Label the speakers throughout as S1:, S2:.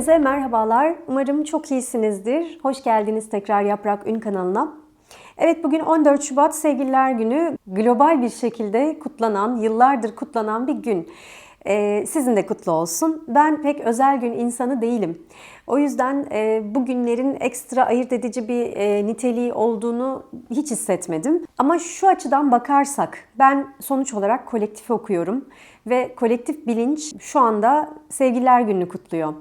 S1: Hepinize merhabalar. Umarım çok iyisinizdir. Hoş geldiniz tekrar Yaprak Ün kanalına. Evet bugün 14 Şubat Sevgililer Günü global bir şekilde kutlanan, yıllardır kutlanan bir gün. Ee, sizin de kutlu olsun. Ben pek özel gün insanı değilim. O yüzden e, bu günlerin ekstra ayırt edici bir e, niteliği olduğunu hiç hissetmedim. Ama şu açıdan bakarsak ben sonuç olarak kolektif okuyorum ve kolektif bilinç şu anda Sevgililer Günü'nü kutluyor.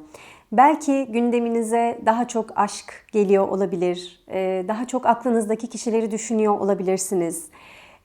S1: Belki gündeminize daha çok aşk geliyor olabilir, e, daha çok aklınızdaki kişileri düşünüyor olabilirsiniz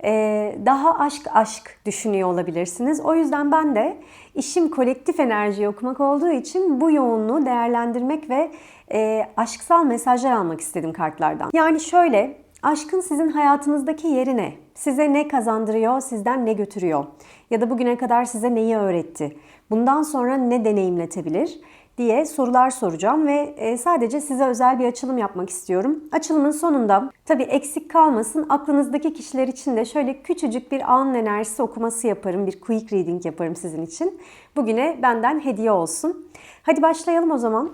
S1: ee, daha aşk aşk düşünüyor olabilirsiniz. O yüzden ben de işim kolektif enerji okumak olduğu için bu yoğunluğu değerlendirmek ve e, aşksal mesajlar almak istedim kartlardan. Yani şöyle, aşkın sizin hayatınızdaki yeri ne? Size ne kazandırıyor, sizden ne götürüyor? Ya da bugüne kadar size neyi öğretti? Bundan sonra ne deneyimletebilir? Diye sorular soracağım ve e, sadece size özel bir açılım yapmak istiyorum. Açılımın sonunda tabii eksik kalmasın aklınızdaki kişiler için de şöyle küçücük bir an enerjisi okuması yaparım. Bir quick reading yaparım sizin için. Bugüne benden hediye olsun. Hadi başlayalım o zaman.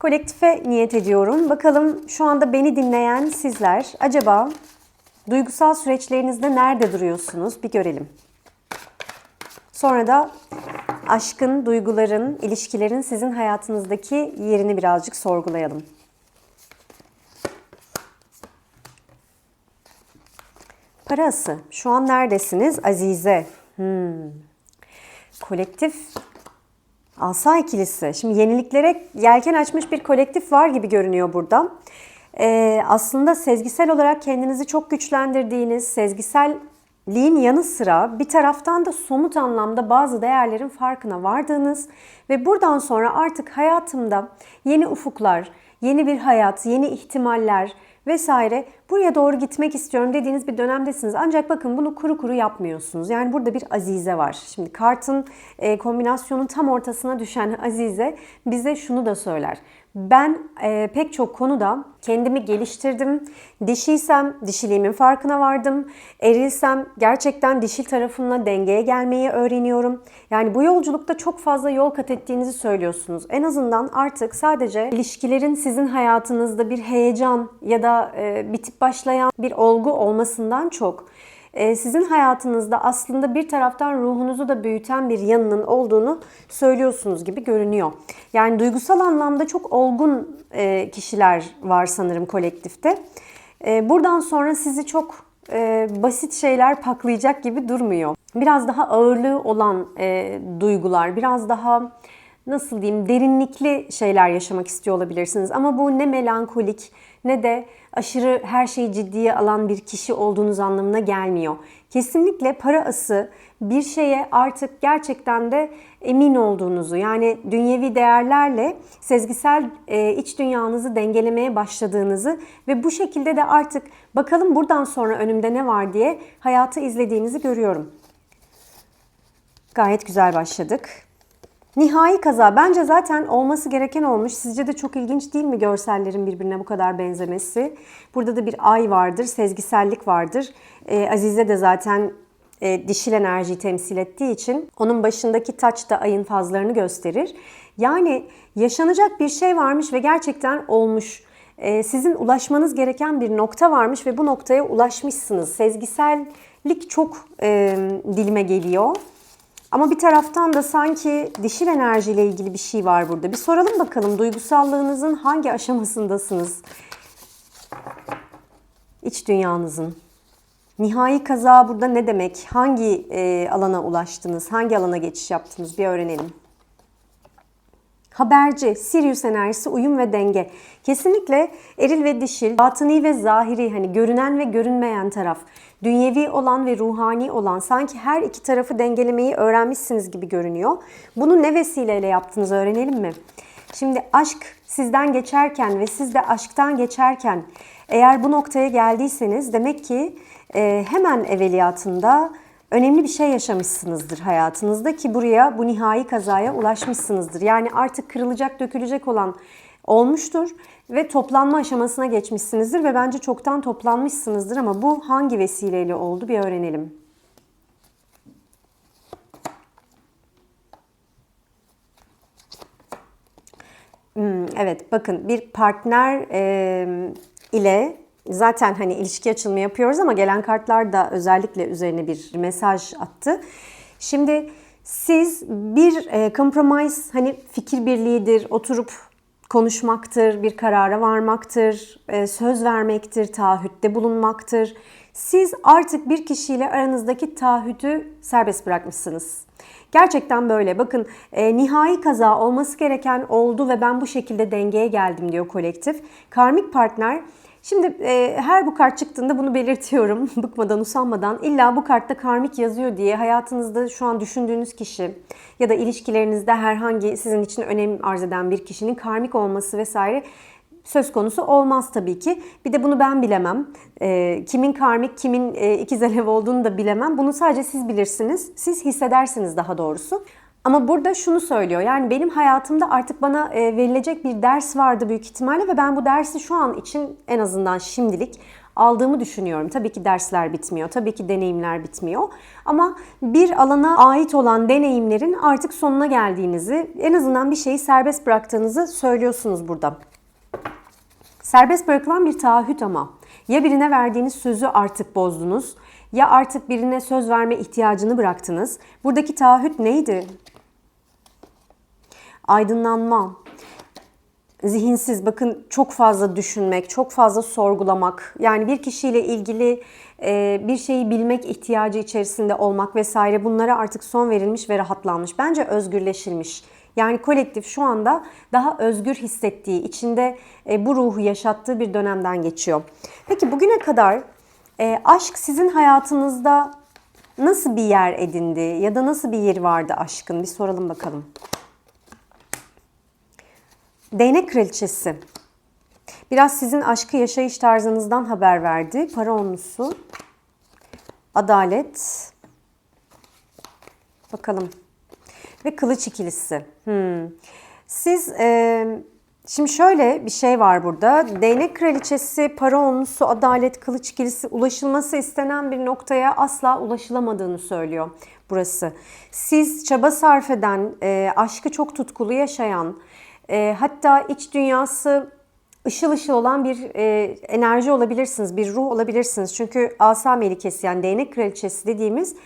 S1: Kolektife niyet ediyorum. Bakalım şu anda beni dinleyen sizler acaba duygusal süreçlerinizde nerede duruyorsunuz? Bir görelim. Sonra da aşkın, duyguların, ilişkilerin sizin hayatınızdaki yerini birazcık sorgulayalım. Parası. Şu an neredesiniz? Azize. Hmm. Kolektif Asa ikilisi. Şimdi yeniliklere yelken açmış bir kolektif var gibi görünüyor burada. Ee, aslında sezgisel olarak kendinizi çok güçlendirdiğiniz, sezgisel liğin yanı sıra bir taraftan da somut anlamda bazı değerlerin farkına vardığınız ve buradan sonra artık hayatımda yeni ufuklar, yeni bir hayat, yeni ihtimaller vesaire buraya doğru gitmek istiyorum dediğiniz bir dönemdesiniz. Ancak bakın bunu kuru kuru yapmıyorsunuz. Yani burada bir azize var. Şimdi kartın e, kombinasyonun tam ortasına düşen azize bize şunu da söyler. Ben e, pek çok konuda kendimi geliştirdim. Dişiysem dişiliğimin farkına vardım. Erilsem gerçekten dişil tarafımla dengeye gelmeyi öğreniyorum. Yani bu yolculukta çok fazla yol kat ettiğinizi söylüyorsunuz. En azından artık sadece ilişkilerin sizin hayatınızda bir heyecan ya da e, bitip başlayan bir olgu olmasından çok sizin hayatınızda aslında bir taraftan ruhunuzu da büyüten bir yanının olduğunu söylüyorsunuz gibi görünüyor. Yani duygusal anlamda çok olgun e, kişiler var sanırım kolektifte. E, buradan sonra sizi çok e, basit şeyler paklayacak gibi durmuyor. Biraz daha ağırlığı olan duygular, biraz daha nasıl diyeyim derinlikli şeyler yaşamak istiyor olabilirsiniz. Ama bu ne melankolik ne de aşırı her şeyi ciddiye alan bir kişi olduğunuz anlamına gelmiyor. Kesinlikle para ası bir şeye artık gerçekten de emin olduğunuzu yani dünyevi değerlerle sezgisel e, iç dünyanızı dengelemeye başladığınızı ve bu şekilde de artık bakalım buradan sonra önümde ne var diye hayatı izlediğinizi görüyorum. Gayet güzel başladık. Nihai kaza bence zaten olması gereken olmuş. Sizce de çok ilginç değil mi görsellerin birbirine bu kadar benzemesi? Burada da bir ay vardır, sezgisellik vardır. Ee, Azize de zaten e, dişil enerjiyi temsil ettiği için onun başındaki taç da ayın fazlarını gösterir. Yani yaşanacak bir şey varmış ve gerçekten olmuş. Ee, sizin ulaşmanız gereken bir nokta varmış ve bu noktaya ulaşmışsınız. Sezgisellik çok e, dilime geliyor. Ama bir taraftan da sanki dişil enerjiyle ilgili bir şey var burada. Bir soralım bakalım duygusallığınızın hangi aşamasındasınız? İç dünyanızın. Nihai kaza burada ne demek? Hangi e, alana ulaştınız? Hangi alana geçiş yaptınız? Bir öğrenelim. Haberci, Sirius enerjisi, uyum ve denge. Kesinlikle eril ve dişil, batıni ve zahiri, hani görünen ve görünmeyen taraf. Dünyevi olan ve ruhani olan sanki her iki tarafı dengelemeyi öğrenmişsiniz gibi görünüyor. Bunu ne vesileyle yaptınız öğrenelim mi? Şimdi aşk sizden geçerken ve siz de aşktan geçerken eğer bu noktaya geldiyseniz demek ki e, hemen evveliyatında önemli bir şey yaşamışsınızdır hayatınızda ki buraya bu nihai kazaya ulaşmışsınızdır. Yani artık kırılacak, dökülecek olan olmuştur ve toplanma aşamasına geçmişsinizdir ve bence çoktan toplanmışsınızdır ama bu hangi vesileyle oldu bir öğrenelim. Evet bakın bir partner e, ile zaten hani ilişki açılımı yapıyoruz ama gelen kartlar da özellikle üzerine bir mesaj attı. Şimdi siz bir e, compromise hani fikir birliğidir, oturup konuşmaktır, bir karara varmaktır, e, söz vermektir, taahhütte bulunmaktır. Siz artık bir kişiyle aranızdaki taahhütü serbest bırakmışsınız. Gerçekten böyle. Bakın e, nihai kaza olması gereken oldu ve ben bu şekilde dengeye geldim diyor kolektif. Karmik partner Şimdi e, her bu kart çıktığında bunu belirtiyorum. Bıkmadan, usanmadan. İlla bu kartta karmik yazıyor diye hayatınızda şu an düşündüğünüz kişi ya da ilişkilerinizde herhangi sizin için önem arz eden bir kişinin karmik olması vesaire söz konusu olmaz tabii ki. Bir de bunu ben bilemem. E, kimin karmik, kimin e, ikiz alev olduğunu da bilemem. Bunu sadece siz bilirsiniz. Siz hissedersiniz daha doğrusu. Ama burada şunu söylüyor. Yani benim hayatımda artık bana e, verilecek bir ders vardı büyük ihtimalle ve ben bu dersi şu an için en azından şimdilik aldığımı düşünüyorum. Tabii ki dersler bitmiyor, tabii ki deneyimler bitmiyor. Ama bir alana ait olan deneyimlerin artık sonuna geldiğinizi, en azından bir şeyi serbest bıraktığınızı söylüyorsunuz burada. Serbest bırakılan bir taahhüt ama. Ya birine verdiğiniz sözü artık bozdunuz ya artık birine söz verme ihtiyacını bıraktınız. Buradaki taahhüt neydi? Aydınlanma. Zihinsiz bakın çok fazla düşünmek, çok fazla sorgulamak. Yani bir kişiyle ilgili e, bir şeyi bilmek ihtiyacı içerisinde olmak vesaire bunlara artık son verilmiş ve rahatlanmış. Bence özgürleşilmiş. Yani kolektif şu anda daha özgür hissettiği, içinde e, bu ruhu yaşattığı bir dönemden geçiyor. Peki bugüne kadar e, aşk sizin hayatınızda nasıl bir yer edindi ya da nasıl bir yeri vardı aşkın? Bir soralım bakalım. Değnek kraliçesi. Biraz sizin aşkı yaşayış tarzınızdan haber verdi. Para onlusu. Adalet. Bakalım. Ve kılıç ikilisi. Hmm. Siz e, şimdi şöyle bir şey var burada. Değnek kraliçesi, para onlusu, adalet, kılıç ikilisi ulaşılması istenen bir noktaya asla ulaşılamadığını söylüyor burası. Siz çaba sarf eden, e, aşkı çok tutkulu yaşayan, e, hatta iç dünyası ışıl ışıl olan bir e, enerji olabilirsiniz, bir ruh olabilirsiniz. Çünkü asa melikesi yani değnek kraliçesi dediğimiz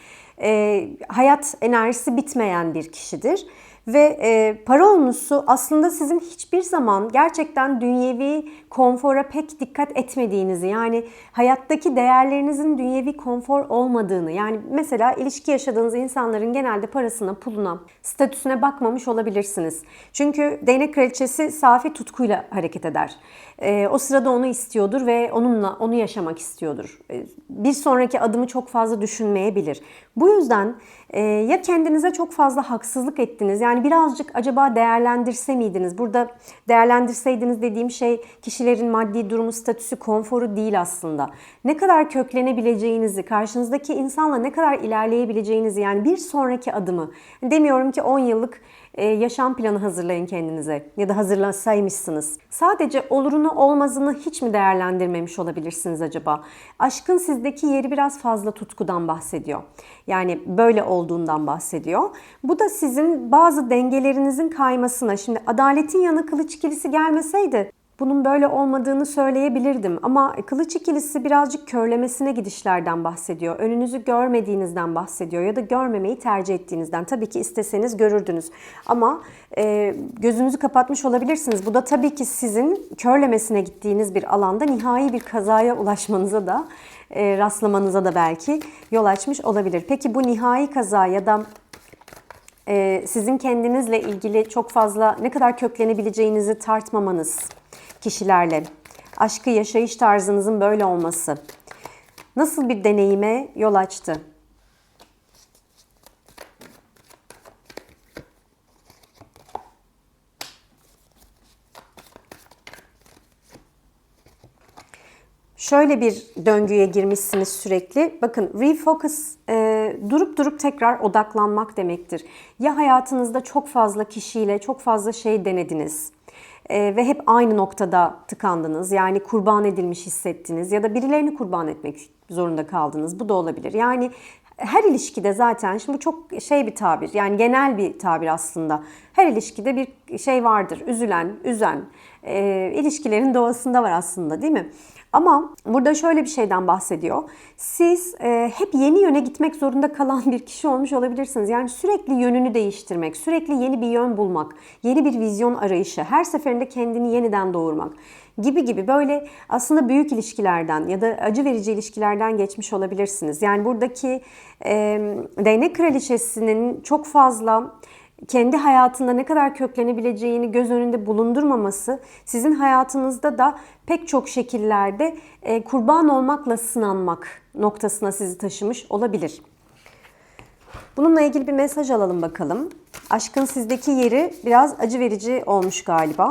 S1: e, hayat enerjisi bitmeyen bir kişidir. Ve e, para olmuşsu aslında sizin hiçbir zaman gerçekten dünyevi konfora pek dikkat etmediğinizi yani hayattaki değerlerinizin dünyevi konfor olmadığını yani mesela ilişki yaşadığınız insanların genelde parasına, puluna, statüsüne bakmamış olabilirsiniz. Çünkü değnek kraliçesi safi tutkuyla hareket eder. E, o sırada onu istiyordur ve onunla onu yaşamak istiyordur. E, bir sonraki adımı çok fazla düşünmeyebilir. Bu yüzden e, ya kendinize çok fazla haksızlık ettiniz yani birazcık acaba değerlendirse miydiniz? Burada değerlendirseydiniz dediğim şey kişilerin maddi durumu, statüsü, konforu değil aslında. Ne kadar köklenebileceğinizi, karşınızdaki insanla ne kadar ilerleyebileceğinizi yani bir sonraki adımı. Demiyorum ki 10 yıllık e, yaşam planı hazırlayın kendinize ya da hazırlasaymışsınız. Sadece olurunu olmazını hiç mi değerlendirmemiş olabilirsiniz acaba? Aşkın sizdeki yeri biraz fazla tutkudan bahsediyor. Yani böyle olduğundan bahsediyor. Bu da sizin bazı dengelerinizin kaymasına. Şimdi adaletin yanı kılıç ikilisi gelmeseydi bunun böyle olmadığını söyleyebilirdim ama kılıç ikilisi birazcık körlemesine gidişlerden bahsediyor. Önünüzü görmediğinizden bahsediyor ya da görmemeyi tercih ettiğinizden. Tabii ki isteseniz görürdünüz ama e, gözünüzü kapatmış olabilirsiniz. Bu da tabii ki sizin körlemesine gittiğiniz bir alanda nihai bir kazaya ulaşmanıza da e, rastlamanıza da belki yol açmış olabilir. Peki bu nihai kaza ya da e, sizin kendinizle ilgili çok fazla ne kadar köklenebileceğinizi tartmamanız kişilerle, aşkı yaşayış tarzınızın böyle olması nasıl bir deneyime yol açtı? şöyle bir döngüye girmişsiniz sürekli. Bakın refocus e, durup durup tekrar odaklanmak demektir. Ya hayatınızda çok fazla kişiyle çok fazla şey denediniz e, ve hep aynı noktada tıkandınız. Yani kurban edilmiş hissettiniz ya da birilerini kurban etmek zorunda kaldınız. Bu da olabilir. Yani her ilişkide zaten şimdi bu çok şey bir tabir yani genel bir tabir aslında. Her ilişkide bir şey vardır. Üzülen, üzen. E, ilişkilerin doğasında var aslında değil mi? Ama burada şöyle bir şeyden bahsediyor. Siz e, hep yeni yöne gitmek zorunda kalan bir kişi olmuş olabilirsiniz. Yani sürekli yönünü değiştirmek, sürekli yeni bir yön bulmak, yeni bir vizyon arayışı, her seferinde kendini yeniden doğurmak gibi gibi böyle aslında büyük ilişkilerden ya da acı verici ilişkilerden geçmiş olabilirsiniz. Yani buradaki e, değnek kraliçesinin çok fazla kendi hayatında ne kadar köklenebileceğini göz önünde bulundurmaması sizin hayatınızda da pek çok şekillerde e, kurban olmakla sınanmak noktasına sizi taşımış olabilir. Bununla ilgili bir mesaj alalım bakalım. Aşkın sizdeki yeri biraz acı verici olmuş galiba.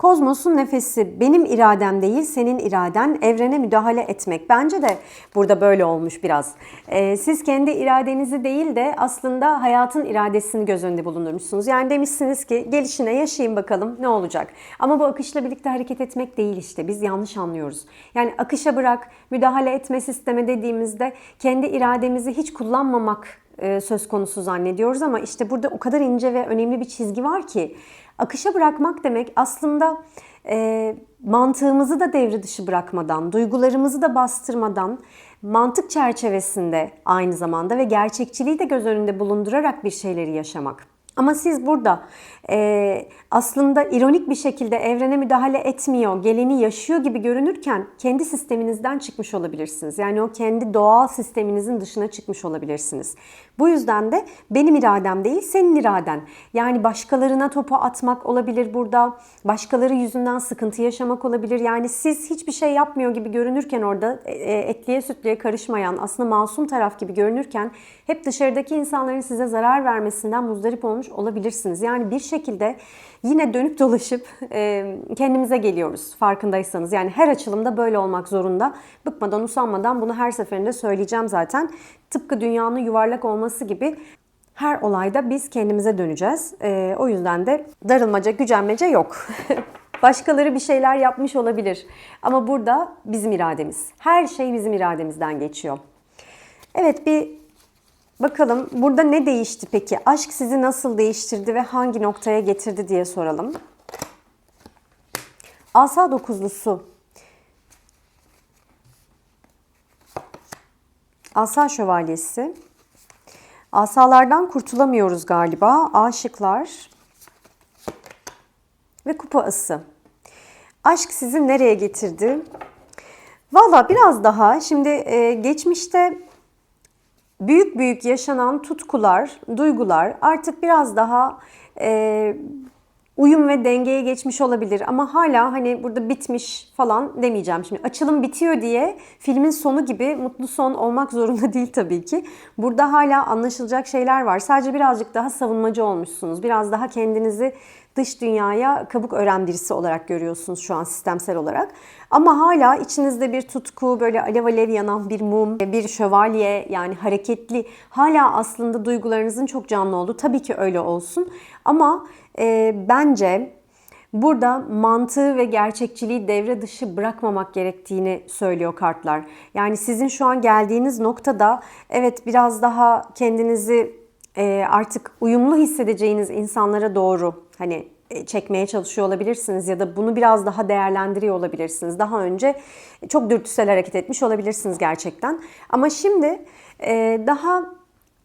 S1: Kozmosun nefesi benim iradem değil senin iraden evrene müdahale etmek. Bence de burada böyle olmuş biraz. Ee, siz kendi iradenizi değil de aslında hayatın iradesini göz önünde bulundurmuşsunuz. Yani demişsiniz ki gelişine yaşayayım bakalım ne olacak. Ama bu akışla birlikte hareket etmek değil işte biz yanlış anlıyoruz. Yani akışa bırak müdahale etme sisteme dediğimizde kendi irademizi hiç kullanmamak söz konusu zannediyoruz ama işte burada o kadar ince ve önemli bir çizgi var ki akışa bırakmak demek aslında e, mantığımızı da devre dışı bırakmadan, duygularımızı da bastırmadan, mantık çerçevesinde aynı zamanda ve gerçekçiliği de göz önünde bulundurarak bir şeyleri yaşamak. Ama siz burada e, aslında ironik bir şekilde evrene müdahale etmiyor, geleni yaşıyor gibi görünürken kendi sisteminizden çıkmış olabilirsiniz. Yani o kendi doğal sisteminizin dışına çıkmış olabilirsiniz. Bu yüzden de benim iradem değil, senin iraden. Yani başkalarına topu atmak olabilir burada. Başkaları yüzünden sıkıntı yaşamak olabilir. Yani siz hiçbir şey yapmıyor gibi görünürken orada e, e, etliye sütlüye karışmayan, aslında masum taraf gibi görünürken hep dışarıdaki insanların size zarar vermesinden muzdarip olmuş olabilirsiniz. Yani bir şekilde yine dönüp dolaşıp e, kendimize geliyoruz farkındaysanız. Yani her açılımda böyle olmak zorunda. Bıkmadan usanmadan bunu her seferinde söyleyeceğim zaten. Tıpkı dünyanın yuvarlak olması gibi her olayda biz kendimize döneceğiz. E, o yüzden de darılmaca, gücenmece yok. Başkaları bir şeyler yapmış olabilir. Ama burada bizim irademiz. Her şey bizim irademizden geçiyor. Evet bir Bakalım burada ne değişti peki? Aşk sizi nasıl değiştirdi ve hangi noktaya getirdi diye soralım. Asa dokuzlusu. Asa şövalyesi. Asalardan kurtulamıyoruz galiba. Aşıklar. Ve kupa ası. Aşk sizi nereye getirdi? Valla biraz daha şimdi e, geçmişte büyük büyük yaşanan tutkular, duygular artık biraz daha e, uyum ve dengeye geçmiş olabilir ama hala hani burada bitmiş falan demeyeceğim şimdi. Açılım bitiyor diye filmin sonu gibi mutlu son olmak zorunda değil tabii ki. Burada hala anlaşılacak şeyler var. Sadece birazcık daha savunmacı olmuşsunuz. Biraz daha kendinizi dış dünyaya kabuk ören birisi olarak görüyorsunuz şu an sistemsel olarak. Ama hala içinizde bir tutku, böyle alev alev yanan bir mum, bir şövalye yani hareketli. Hala aslında duygularınızın çok canlı olduğu. Tabii ki öyle olsun. Ama e, bence Burada mantığı ve gerçekçiliği devre dışı bırakmamak gerektiğini söylüyor kartlar. Yani sizin şu an geldiğiniz noktada evet biraz daha kendinizi e, artık uyumlu hissedeceğiniz insanlara doğru hani e, çekmeye çalışıyor olabilirsiniz ya da bunu biraz daha değerlendiriyor olabilirsiniz. Daha önce çok dürtüsel hareket etmiş olabilirsiniz gerçekten. Ama şimdi e, daha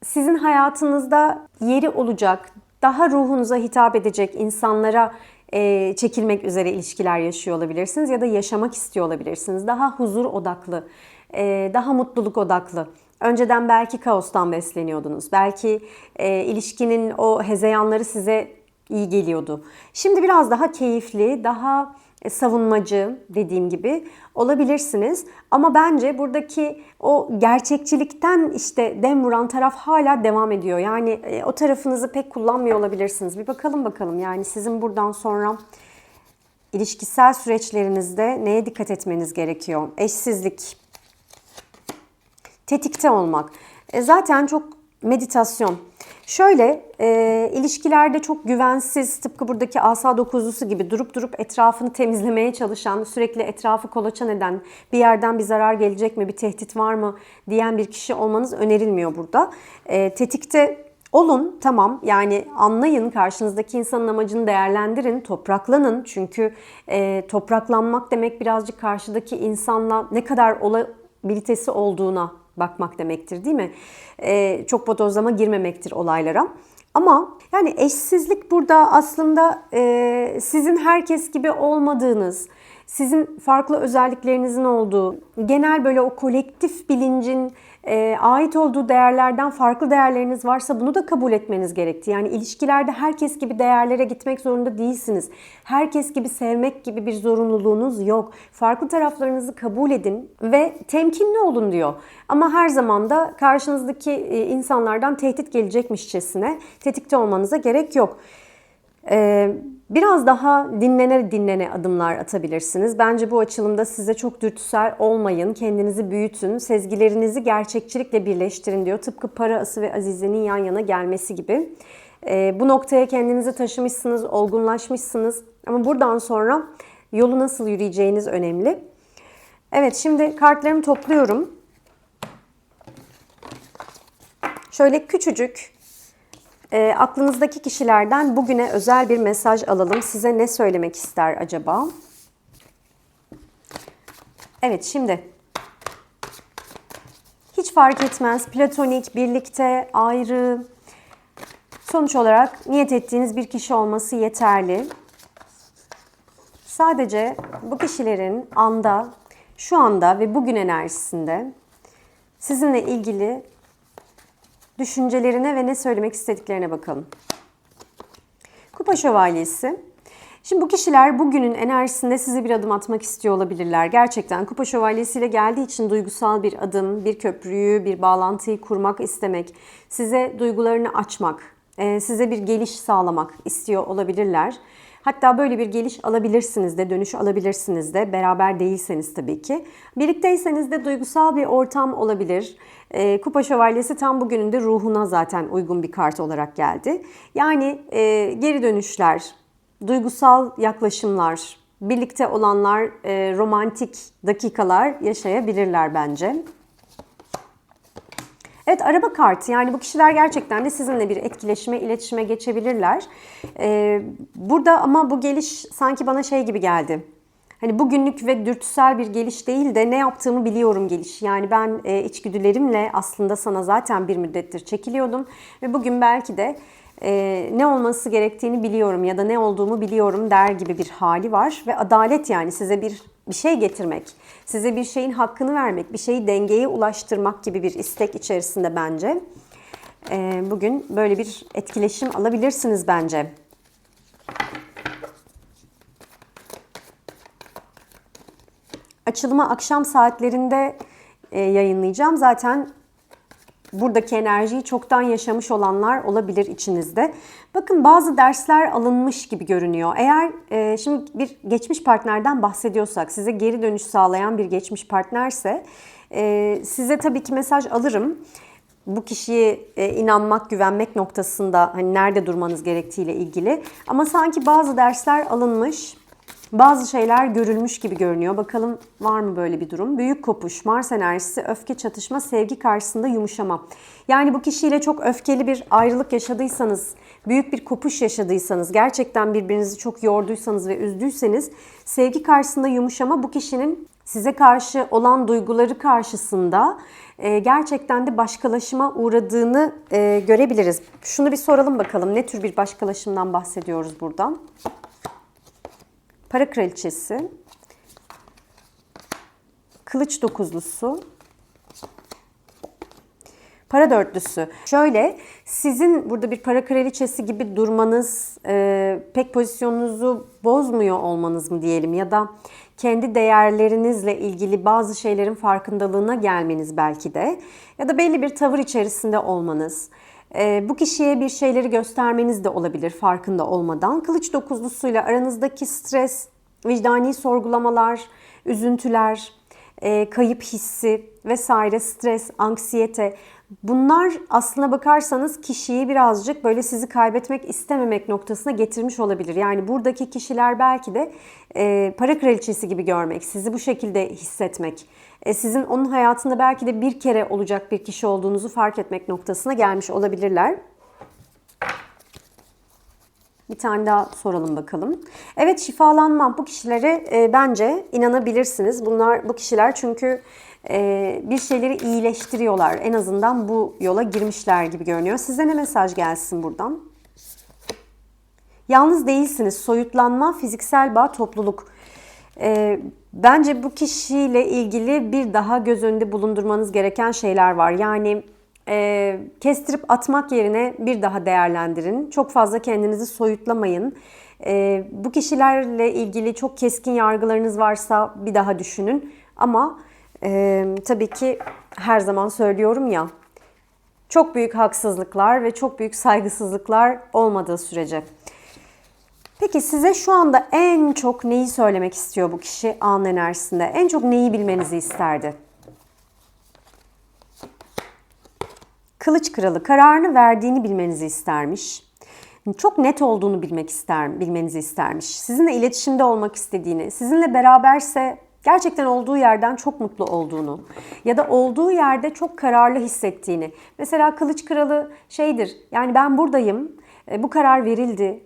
S1: sizin hayatınızda yeri olacak, daha ruhunuza hitap edecek insanlara e, çekilmek üzere ilişkiler yaşıyor olabilirsiniz ya da yaşamak istiyor olabilirsiniz. Daha huzur odaklı, daha mutluluk odaklı. Önceden belki kaostan besleniyordunuz. Belki e, ilişkinin o hezeyanları size iyi geliyordu. Şimdi biraz daha keyifli, daha e, savunmacı dediğim gibi olabilirsiniz. Ama bence buradaki o gerçekçilikten işte dem vuran taraf hala devam ediyor. Yani e, o tarafınızı pek kullanmıyor olabilirsiniz. Bir bakalım bakalım yani sizin buradan sonra ilişkisel süreçlerinizde neye dikkat etmeniz gerekiyor? Eşsizlik, tetikte olmak. E zaten çok meditasyon. Şöyle e, ilişkilerde çok güvensiz tıpkı buradaki asa dokuzlusu gibi durup durup etrafını temizlemeye çalışan, sürekli etrafı kolaçan eden, bir yerden bir zarar gelecek mi, bir tehdit var mı diyen bir kişi olmanız önerilmiyor burada. E, tetikte olun tamam yani anlayın karşınızdaki insanın amacını değerlendirin, topraklanın. Çünkü e, topraklanmak demek birazcık karşıdaki insanla ne kadar olabilitesi olduğuna bakmak demektir değil mi? Ee, çok bodozlama girmemektir olaylara. Ama yani eşsizlik burada aslında e, sizin herkes gibi olmadığınız, sizin farklı özelliklerinizin olduğu, genel böyle o kolektif bilincin e, ait olduğu değerlerden farklı değerleriniz varsa bunu da kabul etmeniz gerekti. Yani ilişkilerde herkes gibi değerlere gitmek zorunda değilsiniz. Herkes gibi sevmek gibi bir zorunluluğunuz yok. Farklı taraflarınızı kabul edin ve temkinli olun diyor. Ama her zaman da karşınızdaki e, insanlardan tehdit gelecekmişçesine tetikte olmanıza gerek yok. Ee, biraz daha dinlene dinlene adımlar atabilirsiniz. Bence bu açılımda size çok dürtüsel olmayın, kendinizi büyütün, sezgilerinizi gerçekçilikle birleştirin diyor. Tıpkı para ası ve azizenin yan yana gelmesi gibi. Ee, bu noktaya kendinizi taşımışsınız, olgunlaşmışsınız. Ama buradan sonra yolu nasıl yürüyeceğiniz önemli. Evet şimdi kartlarımı topluyorum. Şöyle küçücük e, aklınızdaki kişilerden bugüne özel bir mesaj alalım. Size ne söylemek ister acaba? Evet şimdi hiç fark etmez. Platonik, birlikte, ayrı. Sonuç olarak niyet ettiğiniz bir kişi olması yeterli. Sadece bu kişilerin anda, şu anda ve bugün enerjisinde sizinle ilgili düşüncelerine ve ne söylemek istediklerine bakalım. Kupa Şövalyesi. Şimdi bu kişiler bugünün enerjisinde size bir adım atmak istiyor olabilirler. Gerçekten Kupa Şövalyesi ile geldiği için duygusal bir adım, bir köprüyü, bir bağlantıyı kurmak istemek, size duygularını açmak, e, size bir geliş sağlamak istiyor olabilirler. Hatta böyle bir geliş alabilirsiniz de, dönüş alabilirsiniz de, beraber değilseniz tabii ki. Birlikteyseniz de duygusal bir ortam olabilir. E, Kupa Şövalyesi tam bugünün de ruhuna zaten uygun bir kart olarak geldi. Yani e, geri dönüşler, duygusal yaklaşımlar, birlikte olanlar e, romantik dakikalar yaşayabilirler bence. Evet araba kartı yani bu kişiler gerçekten de sizinle bir etkileşime, iletişime geçebilirler. Ee, burada ama bu geliş sanki bana şey gibi geldi. Hani bugünlük ve dürtüsel bir geliş değil de ne yaptığımı biliyorum geliş. Yani ben e, içgüdülerimle aslında sana zaten bir müddettir çekiliyordum. Ve bugün belki de e, ne olması gerektiğini biliyorum ya da ne olduğumu biliyorum der gibi bir hali var. Ve adalet yani size bir bir şey getirmek, size bir şeyin hakkını vermek, bir şeyi dengeye ulaştırmak gibi bir istek içerisinde bence. E, bugün böyle bir etkileşim alabilirsiniz bence. Açılımı akşam saatlerinde e, yayınlayacağım. Zaten buradaki enerjiyi çoktan yaşamış olanlar olabilir içinizde. Bakın bazı dersler alınmış gibi görünüyor. Eğer e, şimdi bir geçmiş partnerden bahsediyorsak, size geri dönüş sağlayan bir geçmiş partnerse e, size tabii ki mesaj alırım. Bu kişiye e, inanmak, güvenmek noktasında hani nerede durmanız gerektiğiyle ilgili. Ama sanki bazı dersler alınmış bazı şeyler görülmüş gibi görünüyor. Bakalım var mı böyle bir durum? Büyük kopuş, Mars enerjisi, öfke çatışma, sevgi karşısında yumuşama. Yani bu kişiyle çok öfkeli bir ayrılık yaşadıysanız, büyük bir kopuş yaşadıysanız, gerçekten birbirinizi çok yorduysanız ve üzdüyseniz, sevgi karşısında yumuşama bu kişinin size karşı olan duyguları karşısında e, gerçekten de başkalaşıma uğradığını e, görebiliriz. Şunu bir soralım bakalım ne tür bir başkalaşımdan bahsediyoruz buradan? Para kraliçesi, kılıç dokuzlusu, para dörtlüsü. Şöyle sizin burada bir para kraliçesi gibi durmanız e, pek pozisyonunuzu bozmuyor olmanız mı diyelim ya da kendi değerlerinizle ilgili bazı şeylerin farkındalığına gelmeniz belki de ya da belli bir tavır içerisinde olmanız. E, bu kişiye bir şeyleri göstermeniz de olabilir farkında olmadan. Kılıç dokuzlusuyla aranızdaki stres, vicdani sorgulamalar, üzüntüler, e, kayıp hissi vesaire, stres, anksiyete. Bunlar aslına bakarsanız kişiyi birazcık böyle sizi kaybetmek istememek noktasına getirmiş olabilir. Yani buradaki kişiler belki de e, para kraliçesi gibi görmek, sizi bu şekilde hissetmek, sizin onun hayatında belki de bir kere olacak bir kişi olduğunuzu fark etmek noktasına gelmiş olabilirler. Bir tane daha soralım bakalım. Evet şifalanma bu kişilere e, bence inanabilirsiniz. Bunlar bu kişiler çünkü e, bir şeyleri iyileştiriyorlar. En azından bu yola girmişler gibi görünüyor. Size ne mesaj gelsin buradan? Yalnız değilsiniz. Soyutlanma, fiziksel bağ, topluluk. E, bence bu kişiyle ilgili bir daha göz önünde bulundurmanız gereken şeyler var. Yani e, kestirip atmak yerine bir daha değerlendirin. Çok fazla kendinizi soyutlamayın. E, bu kişilerle ilgili çok keskin yargılarınız varsa bir daha düşünün. Ama e, tabii ki her zaman söylüyorum ya, çok büyük haksızlıklar ve çok büyük saygısızlıklar olmadığı sürece. Peki size şu anda en çok neyi söylemek istiyor bu kişi an enerjisinde? En çok neyi bilmenizi isterdi? Kılıç kralı kararını verdiğini bilmenizi istermiş. Çok net olduğunu bilmek ister, bilmenizi istermiş. Sizinle iletişimde olmak istediğini, sizinle beraberse gerçekten olduğu yerden çok mutlu olduğunu ya da olduğu yerde çok kararlı hissettiğini. Mesela kılıç kralı şeydir. Yani ben buradayım. e, Bu karar verildi.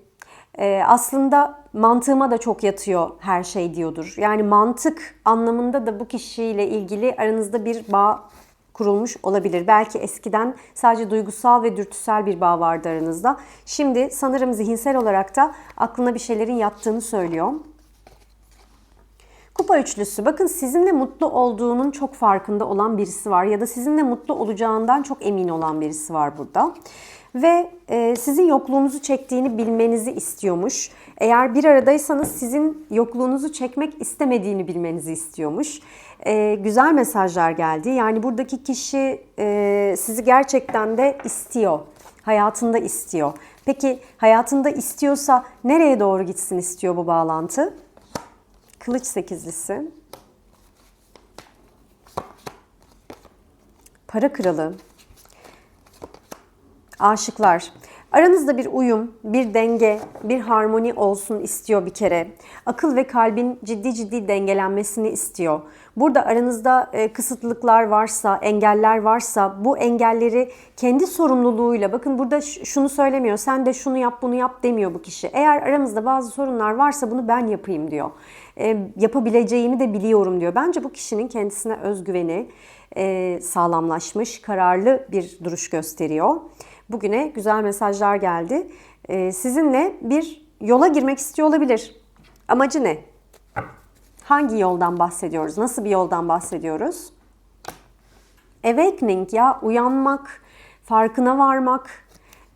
S1: E, Aslında mantığıma da çok yatıyor her şey diyordur. Yani mantık anlamında da bu kişiyle ilgili aranızda bir bağ kurulmuş olabilir. Belki eskiden sadece duygusal ve dürtüsel bir bağ vardı aranızda. Şimdi sanırım zihinsel olarak da aklına bir şeylerin yattığını söylüyor. Kupa üçlüsü. Bakın sizinle mutlu olduğunun çok farkında olan birisi var ya da sizinle mutlu olacağından çok emin olan birisi var burada. Ve e, sizin yokluğunuzu çektiğini bilmenizi istiyormuş. Eğer bir aradaysanız sizin yokluğunuzu çekmek istemediğini bilmenizi istiyormuş. E, güzel mesajlar geldi. Yani buradaki kişi e, sizi gerçekten de istiyor. Hayatında istiyor. Peki hayatında istiyorsa nereye doğru gitsin istiyor bu bağlantı? Kılıç sekizlisi. Para kralı. Aşıklar. Aranızda bir uyum, bir denge, bir harmoni olsun istiyor bir kere. Akıl ve kalbin ciddi ciddi dengelenmesini istiyor. Burada aranızda e, kısıtlılıklar varsa, engeller varsa bu engelleri kendi sorumluluğuyla bakın burada şunu söylemiyor. Sen de şunu yap, bunu yap demiyor bu kişi. Eğer aramızda bazı sorunlar varsa bunu ben yapayım diyor. E, yapabileceğimi de biliyorum diyor. Bence bu kişinin kendisine özgüveni e, sağlamlaşmış, kararlı bir duruş gösteriyor. Bugüne güzel mesajlar geldi. Ee, sizinle bir yola girmek istiyor olabilir. Amacı ne? Hangi yoldan bahsediyoruz? Nasıl bir yoldan bahsediyoruz? Awakening ya uyanmak, farkına varmak,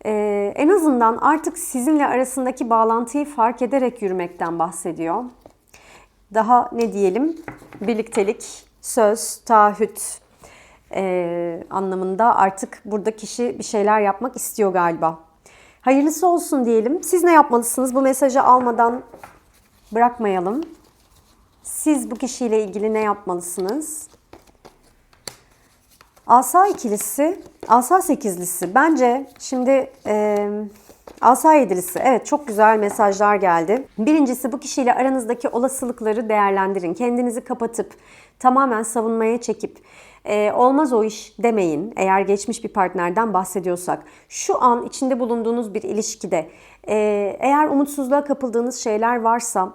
S1: ee, en azından artık sizinle arasındaki bağlantıyı fark ederek yürümekten bahsediyor. Daha ne diyelim? Birliktelik, söz, taahhüt, e, anlamında artık burada kişi bir şeyler yapmak istiyor galiba. Hayırlısı olsun diyelim. Siz ne yapmalısınız? Bu mesajı almadan bırakmayalım. Siz bu kişiyle ilgili ne yapmalısınız? Asa ikilisi, asa sekizlisi. Bence şimdi e, asa yedilisi. Evet çok güzel mesajlar geldi. Birincisi bu kişiyle aranızdaki olasılıkları değerlendirin. Kendinizi kapatıp tamamen savunmaya çekip e, olmaz o iş demeyin. Eğer geçmiş bir partnerden bahsediyorsak. Şu an içinde bulunduğunuz bir ilişkide e, eğer umutsuzluğa kapıldığınız şeyler varsa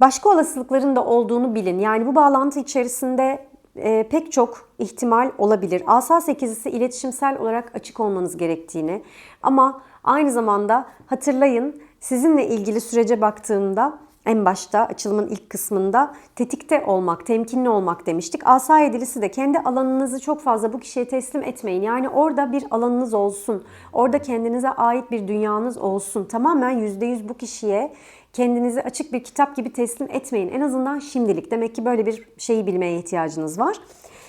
S1: başka olasılıkların da olduğunu bilin. Yani bu bağlantı içerisinde e, pek çok ihtimal olabilir. Asa 8'lisi iletişimsel olarak açık olmanız gerektiğini ama aynı zamanda hatırlayın sizinle ilgili sürece baktığımda en başta açılımın ilk kısmında tetikte olmak, temkinli olmak demiştik. Asa yedilisi de kendi alanınızı çok fazla bu kişiye teslim etmeyin. Yani orada bir alanınız olsun. Orada kendinize ait bir dünyanız olsun. Tamamen %100 bu kişiye kendinizi açık bir kitap gibi teslim etmeyin. En azından şimdilik. Demek ki böyle bir şeyi bilmeye ihtiyacınız var.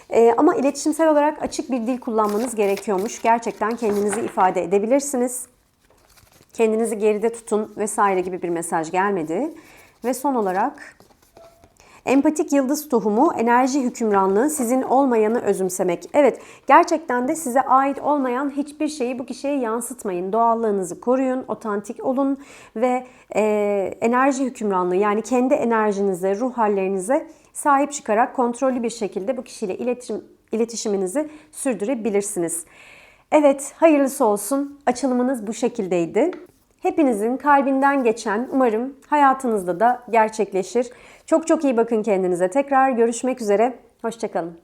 S1: Ee, ama iletişimsel olarak açık bir dil kullanmanız gerekiyormuş. Gerçekten kendinizi ifade edebilirsiniz. Kendinizi geride tutun vesaire gibi bir mesaj gelmedi. Ve son olarak Empatik yıldız tohumu, enerji hükümranlığı, sizin olmayanı özümsemek. Evet, gerçekten de size ait olmayan hiçbir şeyi bu kişiye yansıtmayın. Doğallığınızı koruyun, otantik olun ve e, enerji hükümranlığı yani kendi enerjinize, ruh hallerinize sahip çıkarak kontrollü bir şekilde bu kişiyle iletişim, iletişiminizi sürdürebilirsiniz. Evet, hayırlısı olsun. Açılımınız bu şekildeydi. Hepinizin kalbinden geçen umarım hayatınızda da gerçekleşir. Çok çok iyi bakın kendinize. Tekrar görüşmek üzere. Hoşçakalın.